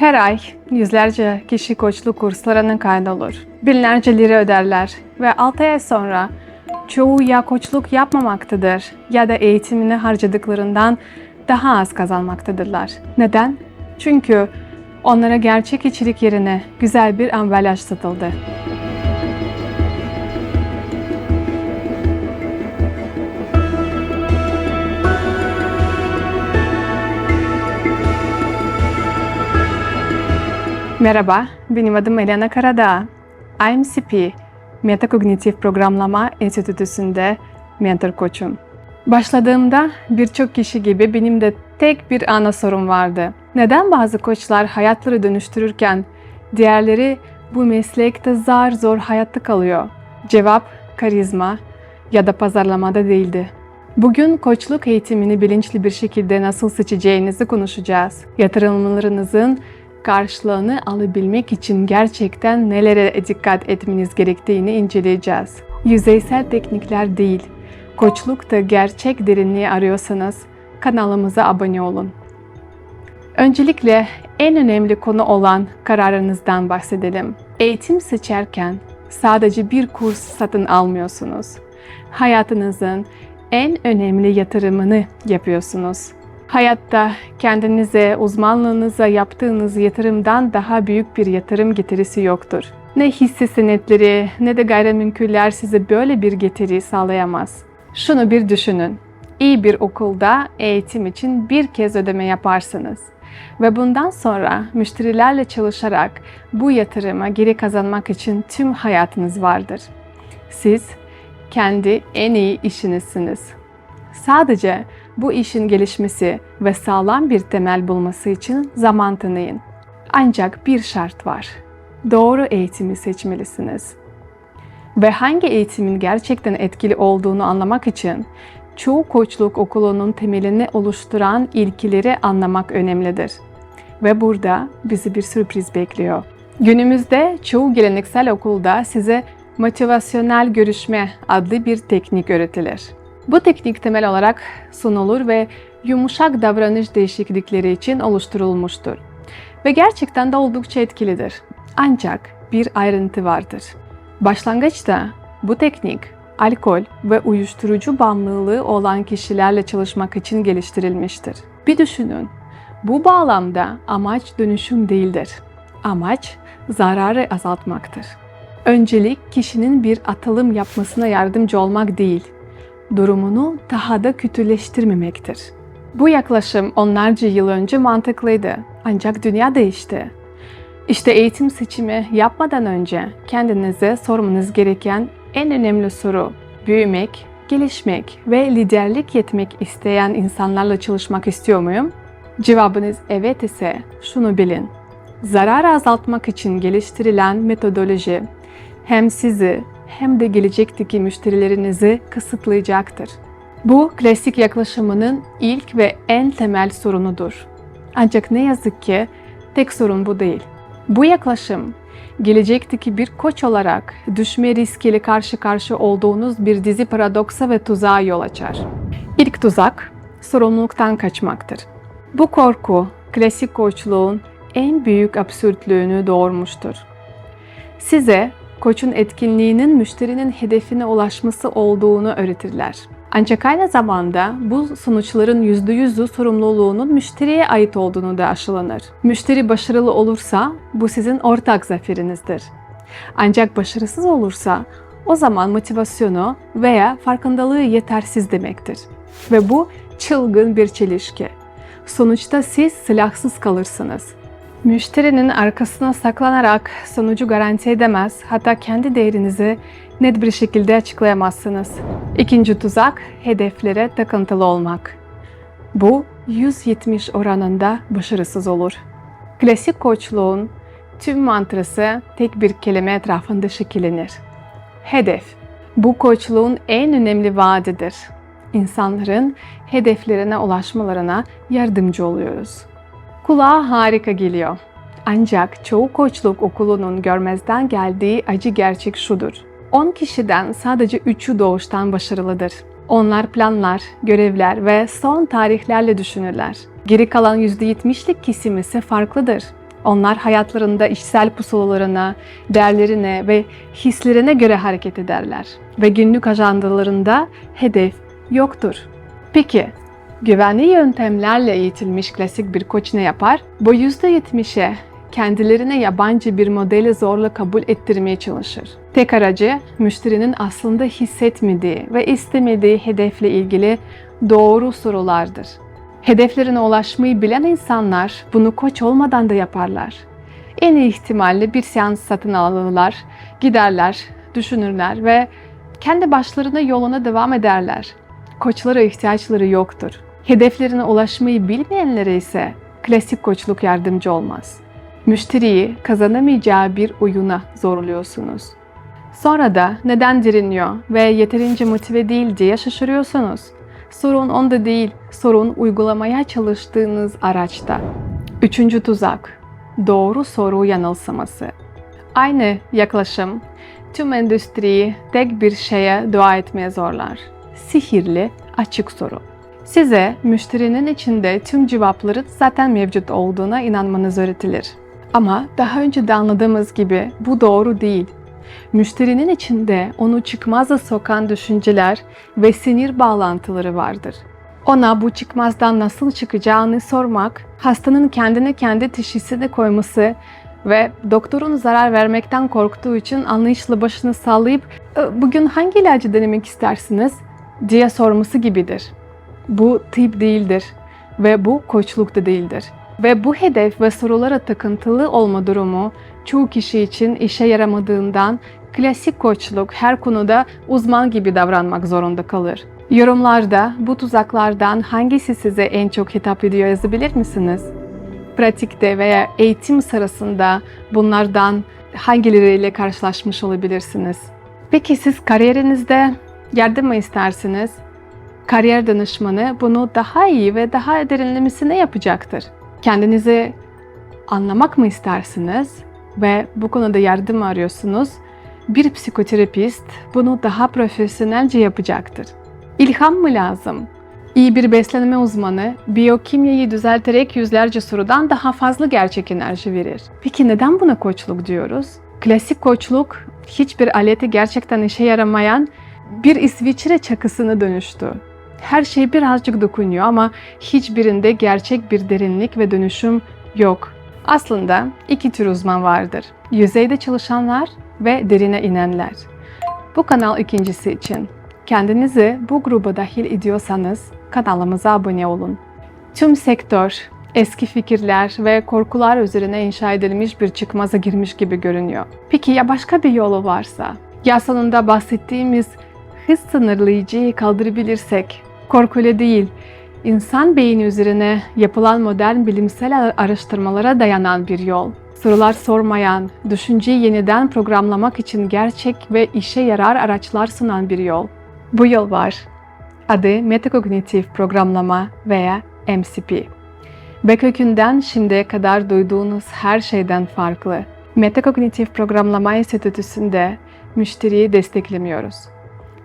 Her ay yüzlerce kişi koçluk kurslarına kaydolur. Binlerce lira öderler ve 6 ay sonra çoğu ya koçluk yapmamaktadır ya da eğitimini harcadıklarından daha az kazanmaktadırlar. Neden? Çünkü onlara gerçek içerik yerine güzel bir ambalaj satıldı. Merhaba, benim adım Elena Karadağ. IMCP, Metakognitif Programlama Enstitüsü'nde mentor koçum. Başladığımda birçok kişi gibi benim de tek bir ana sorun vardı. Neden bazı koçlar hayatları dönüştürürken diğerleri bu meslekte zar zor hayatta kalıyor? Cevap karizma ya da pazarlamada değildi. Bugün koçluk eğitimini bilinçli bir şekilde nasıl seçeceğinizi konuşacağız. Yatırımlarınızın karşılığını alabilmek için gerçekten nelere dikkat etmeniz gerektiğini inceleyeceğiz. Yüzeysel teknikler değil, koçlukta gerçek derinliği arıyorsanız kanalımıza abone olun. Öncelikle en önemli konu olan kararınızdan bahsedelim. Eğitim seçerken sadece bir kurs satın almıyorsunuz. Hayatınızın en önemli yatırımını yapıyorsunuz. Hayatta kendinize, uzmanlığınıza yaptığınız yatırımdan daha büyük bir yatırım getirisi yoktur. Ne hisse senetleri ne de gayrimenkuller size böyle bir getiri sağlayamaz. Şunu bir düşünün. İyi bir okulda eğitim için bir kez ödeme yaparsınız ve bundan sonra müşterilerle çalışarak bu yatırıma geri kazanmak için tüm hayatınız vardır. Siz kendi en iyi işinizsiniz. Sadece bu işin gelişmesi ve sağlam bir temel bulması için zaman tanıyın. Ancak bir şart var. Doğru eğitimi seçmelisiniz. Ve hangi eğitimin gerçekten etkili olduğunu anlamak için çoğu koçluk okulunun temelini oluşturan ilkileri anlamak önemlidir. Ve burada bizi bir sürpriz bekliyor. Günümüzde çoğu geleneksel okulda size motivasyonel görüşme adlı bir teknik öğretilir. Bu teknik temel olarak sunulur ve yumuşak davranış değişiklikleri için oluşturulmuştur. Ve gerçekten de oldukça etkilidir. Ancak bir ayrıntı vardır. Başlangıçta bu teknik alkol ve uyuşturucu bağımlılığı olan kişilerle çalışmak için geliştirilmiştir. Bir düşünün, bu bağlamda amaç dönüşüm değildir. Amaç zararı azaltmaktır. Öncelik kişinin bir atılım yapmasına yardımcı olmak değil, durumunu daha da kötüleştirmemektir. Bu yaklaşım onlarca yıl önce mantıklıydı. Ancak dünya değişti. İşte eğitim seçimi yapmadan önce kendinize sormanız gereken en önemli soru büyümek, gelişmek ve liderlik yetmek isteyen insanlarla çalışmak istiyor muyum? Cevabınız evet ise şunu bilin. Zarar azaltmak için geliştirilen metodoloji hem sizi hem de gelecekteki müşterilerinizi kısıtlayacaktır. Bu klasik yaklaşımının ilk ve en temel sorunudur. Ancak ne yazık ki tek sorun bu değil. Bu yaklaşım gelecekteki bir koç olarak düşme riskiyle karşı karşı olduğunuz bir dizi paradoksa ve tuzağa yol açar. İlk tuzak sorumluluktan kaçmaktır. Bu korku klasik koçluğun en büyük absürtlüğünü doğurmuştur. Size koçun etkinliğinin müşterinin hedefine ulaşması olduğunu öğretirler. Ancak aynı zamanda bu sonuçların %100'ü sorumluluğunun müşteriye ait olduğunu da aşılanır. Müşteri başarılı olursa bu sizin ortak zaferinizdir. Ancak başarısız olursa o zaman motivasyonu veya farkındalığı yetersiz demektir. Ve bu çılgın bir çelişki. Sonuçta siz silahsız kalırsınız. Müşterinin arkasına saklanarak sonucu garanti edemez, hatta kendi değerinizi net bir şekilde açıklayamazsınız. İkinci tuzak, hedeflere takıntılı olmak. Bu 170 oranında başarısız olur. Klasik koçluğun tüm mantrası tek bir kelime etrafında şekillenir. Hedef. Bu koçluğun en önemli vaadidir. İnsanların hedeflerine ulaşmalarına yardımcı oluyoruz. Kulağa harika geliyor. Ancak çoğu koçluk okulunun görmezden geldiği acı gerçek şudur. 10 kişiden sadece 3'ü doğuştan başarılıdır. Onlar planlar, görevler ve son tarihlerle düşünürler. Geri kalan %70'lik kesim ise farklıdır. Onlar hayatlarında işsel pusulalarına, değerlerine ve hislerine göre hareket ederler. Ve günlük ajandalarında hedef yoktur. Peki, güvenli yöntemlerle eğitilmiş klasik bir koç ne yapar? Bu %70'e kendilerine yabancı bir modeli zorla kabul ettirmeye çalışır. Tek aracı müşterinin aslında hissetmediği ve istemediği hedefle ilgili doğru sorulardır. Hedeflerine ulaşmayı bilen insanlar bunu koç olmadan da yaparlar. En iyi ihtimalle bir seans satın alırlar, giderler, düşünürler ve kendi başlarına yoluna devam ederler. Koçlara ihtiyaçları yoktur. Hedeflerine ulaşmayı bilmeyenlere ise klasik koçluk yardımcı olmaz. Müşteriyi kazanamayacağı bir oyuna zorluyorsunuz. Sonra da neden direniyor ve yeterince motive değil diye şaşırıyorsunuz. Sorun onda değil, sorun uygulamaya çalıştığınız araçta. Üçüncü tuzak, doğru soru yanılsaması. Aynı yaklaşım tüm endüstriyi tek bir şeye dua etmeye zorlar. Sihirli açık soru. Size müşterinin içinde tüm cevapların zaten mevcut olduğuna inanmanız öğretilir. Ama daha önce de anladığımız gibi bu doğru değil. Müşterinin içinde onu çıkmaza sokan düşünceler ve sinir bağlantıları vardır. Ona bu çıkmazdan nasıl çıkacağını sormak, hastanın kendine kendi teşhisini koyması ve doktorun zarar vermekten korktuğu için anlayışla başını sallayıp "E, bugün hangi ilacı denemek istersiniz diye sorması gibidir. Bu tıp değildir ve bu koçluk da değildir. Ve bu hedef ve sorulara takıntılı olma durumu çoğu kişi için işe yaramadığından klasik koçluk her konuda uzman gibi davranmak zorunda kalır. Yorumlarda bu tuzaklardan hangisi size en çok hitap ediyor yazabilir misiniz? Pratikte veya eğitim sırasında bunlardan hangileriyle karşılaşmış olabilirsiniz? Peki siz kariyerinizde yardım mı istersiniz? Kariyer danışmanı bunu daha iyi ve daha derinlemesine yapacaktır. Kendinizi anlamak mı istersiniz ve bu konuda yardım arıyorsunuz? Bir psikoterapist bunu daha profesyonelce yapacaktır. İlham mı lazım? İyi bir beslenme uzmanı biyokimyayı düzelterek yüzlerce sorudan daha fazla gerçek enerji verir. Peki neden buna koçluk diyoruz? Klasik koçluk hiçbir aleti gerçekten işe yaramayan bir İsviçre çakısına dönüştü. Her şey birazcık dokunuyor ama hiçbirinde gerçek bir derinlik ve dönüşüm yok. Aslında iki tür uzman vardır. Yüzeyde çalışanlar ve derine inenler. Bu kanal ikincisi için. Kendinizi bu gruba dahil ediyorsanız kanalımıza abone olun. Tüm sektör eski fikirler ve korkular üzerine inşa edilmiş bir çıkmaza girmiş gibi görünüyor. Peki ya başka bir yolu varsa? Ya sonunda bahsettiğimiz hız sınırlayıcıyı kaldırabilirsek? Korkuyla değil, insan beyni üzerine yapılan modern bilimsel araştırmalara dayanan bir yol. Sorular sormayan, düşünceyi yeniden programlamak için gerçek ve işe yarar araçlar sunan bir yol. Bu yol var. Adı metakognitif programlama veya MCP. Ve kökünden şimdiye kadar duyduğunuz her şeyden farklı. Metakognitif Programlama Enstitüsü'nde müşteriyi desteklemiyoruz.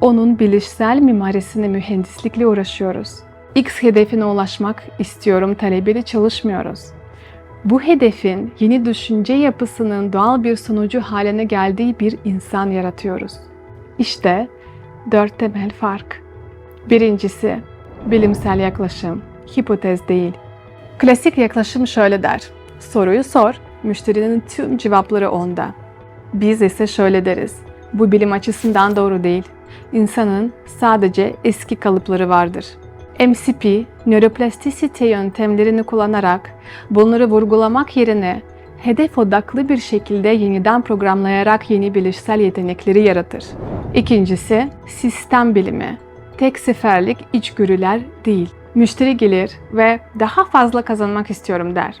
Onun bilişsel mimarisini mühendislikle uğraşıyoruz. X hedefine ulaşmak istiyorum talebiyle çalışmıyoruz. Bu hedefin yeni düşünce yapısının doğal bir sonucu haline geldiği bir insan yaratıyoruz. İşte dört temel fark. Birincisi, bilimsel yaklaşım, hipotez değil. Klasik yaklaşım şöyle der. Soruyu sor, müşterinin tüm cevapları onda. Biz ise şöyle deriz. Bu bilim açısından doğru değil. İnsanın sadece eski kalıpları vardır. MCP, nöroplastisite yöntemlerini kullanarak bunları vurgulamak yerine hedef odaklı bir şekilde yeniden programlayarak yeni bilişsel yetenekleri yaratır. İkincisi, sistem bilimi. Tek seferlik içgörüler değil. Müşteri gelir ve daha fazla kazanmak istiyorum der.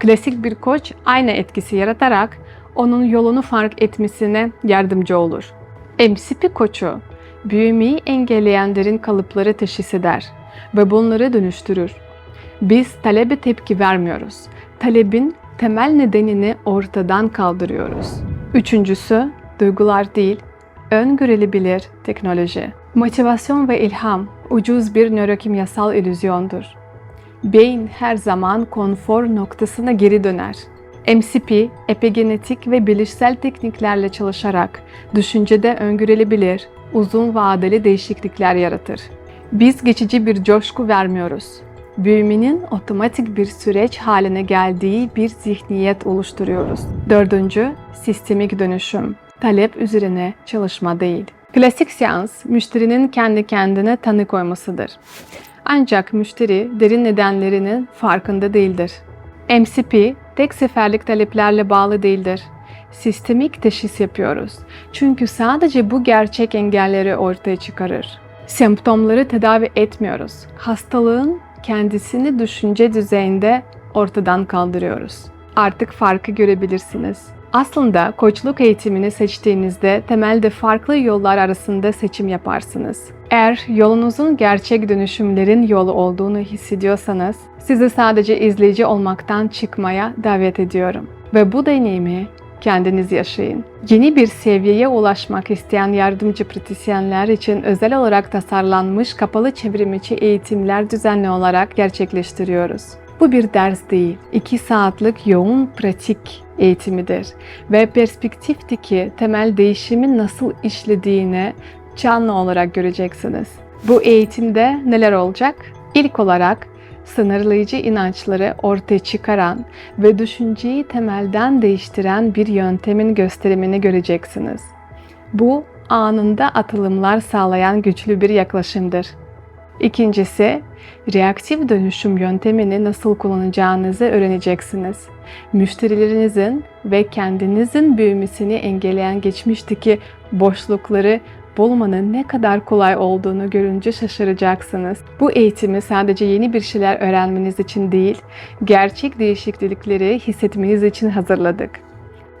Klasik bir koç aynı etkisi yaratarak onun yolunu fark etmesine yardımcı olur. MCP koçu büyümeyi engelleyen derin kalıpları teşhis eder ve bunları dönüştürür. Biz talebe tepki vermiyoruz. Talebin temel nedenini ortadan kaldırıyoruz. Üçüncüsü, duygular değil, öngörülebilir teknoloji. Motivasyon ve ilham ucuz bir nörokimyasal illüzyondur. Beyin her zaman konfor noktasına geri döner. MCP, epigenetik ve bilişsel tekniklerle çalışarak düşüncede öngörülebilir, uzun vadeli değişiklikler yaratır. Biz geçici bir coşku vermiyoruz. Büyümenin otomatik bir süreç haline geldiği bir zihniyet oluşturuyoruz. Dördüncü, sistemik dönüşüm. Talep üzerine çalışma değil. Klasik seans, müşterinin kendi kendine tanı koymasıdır. Ancak müşteri derin nedenlerinin farkında değildir. MCP tek seferlik taleplerle bağlı değildir. Sistemik teşhis yapıyoruz. Çünkü sadece bu gerçek engelleri ortaya çıkarır. Semptomları tedavi etmiyoruz. Hastalığın kendisini düşünce düzeyinde ortadan kaldırıyoruz. Artık farkı görebilirsiniz. Aslında koçluk eğitimini seçtiğinizde temelde farklı yollar arasında seçim yaparsınız. Eğer yolunuzun gerçek dönüşümlerin yolu olduğunu hissediyorsanız, sizi sadece izleyici olmaktan çıkmaya davet ediyorum. Ve bu deneyimi kendiniz yaşayın. Yeni bir seviyeye ulaşmak isteyen yardımcı pratisyenler için özel olarak tasarlanmış kapalı çevrimiçi eğitimler düzenli olarak gerçekleştiriyoruz. Bu bir ders değil, 2 saatlik yoğun pratik eğitimidir ve perspektifteki temel değişimin nasıl işlediğini canlı olarak göreceksiniz. Bu eğitimde neler olacak? İlk olarak sınırlayıcı inançları ortaya çıkaran ve düşünceyi temelden değiştiren bir yöntemin gösterimini göreceksiniz. Bu anında atılımlar sağlayan güçlü bir yaklaşımdır. İkincisi, reaktif dönüşüm yöntemini nasıl kullanacağınızı öğreneceksiniz. Müşterilerinizin ve kendinizin büyümesini engelleyen geçmişteki boşlukları bulmanın ne kadar kolay olduğunu görünce şaşıracaksınız. Bu eğitimi sadece yeni bir şeyler öğrenmeniz için değil, gerçek değişiklikleri hissetmeniz için hazırladık.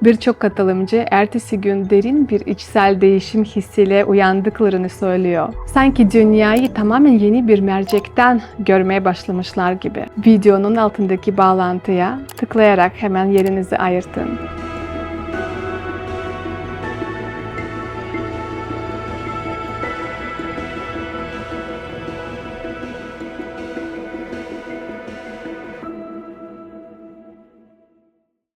Birçok katılımcı ertesi gün derin bir içsel değişim hissiyle uyandıklarını söylüyor. Sanki dünyayı tamamen yeni bir mercekten görmeye başlamışlar gibi. Videonun altındaki bağlantıya tıklayarak hemen yerinizi ayırtın.